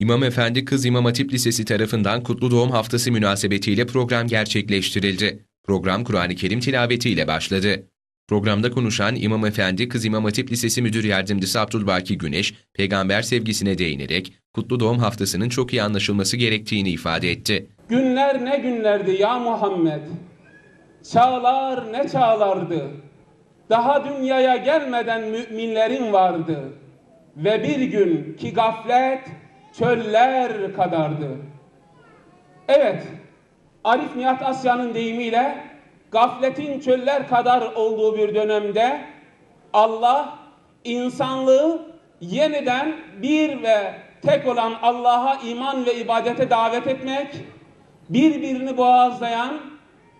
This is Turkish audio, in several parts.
İmam Efendi Kız İmam Hatip Lisesi tarafından Kutlu Doğum Haftası münasebetiyle program gerçekleştirildi. Program Kur'an-ı Kerim tilavetiyle başladı. Programda konuşan İmam Efendi Kız İmam Hatip Lisesi Müdür Yardımcısı Abdülbaki Güneş, peygamber sevgisine değinerek Kutlu Doğum Haftası'nın çok iyi anlaşılması gerektiğini ifade etti. Günler ne günlerdi ya Muhammed. Çağlar ne çağlardı. Daha dünyaya gelmeden müminlerin vardı. Ve bir gün ki gaflet çöller kadardı. Evet, Arif Nihat Asya'nın deyimiyle gafletin çöller kadar olduğu bir dönemde Allah insanlığı yeniden bir ve tek olan Allah'a iman ve ibadete davet etmek, birbirini boğazlayan,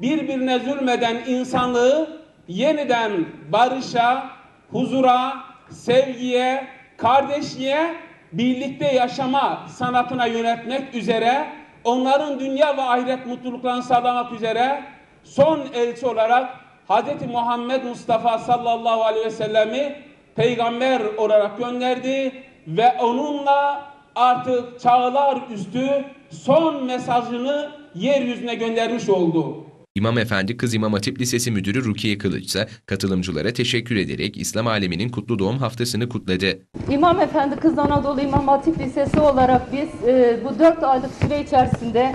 birbirine zulmeden insanlığı yeniden barışa, huzura, sevgiye, kardeşliğe, birlikte yaşama sanatına yönetmek üzere, onların dünya ve ahiret mutluluklarını sağlamak üzere son elçi olarak Hz. Muhammed Mustafa sallallahu aleyhi ve sellemi peygamber olarak gönderdi ve onunla artık çağlar üstü son mesajını yeryüzüne göndermiş oldu. İmam Efendi Kız İmam Hatip Lisesi Müdürü Rukiye Kılıç ise katılımcılara teşekkür ederek İslam aleminin Kutlu Doğum Haftası'nı kutladı. İmam Efendi Kız Anadolu İmam Hatip Lisesi olarak biz e, bu dört aylık süre içerisinde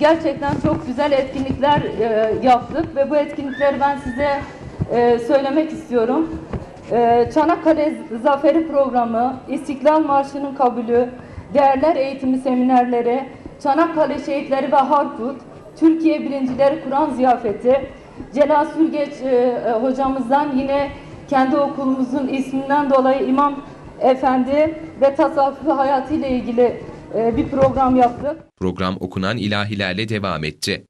gerçekten çok güzel etkinlikler e, yaptık ve bu etkinlikleri ben size e, söylemek istiyorum. E, Çanakkale Zaferi Programı, İstiklal Marşı'nın kabulü, değerler eğitimi seminerleri, Çanakkale Şehitleri ve Harput, Türkiye Birincileri Kur'an Ziyafeti, Celal Sürgeç e, e, hocamızdan yine kendi okulumuzun isminden dolayı İmam Efendi ve tasavvufi hayatıyla ilgili e, bir program yaptık. Program okunan ilahilerle devam etti.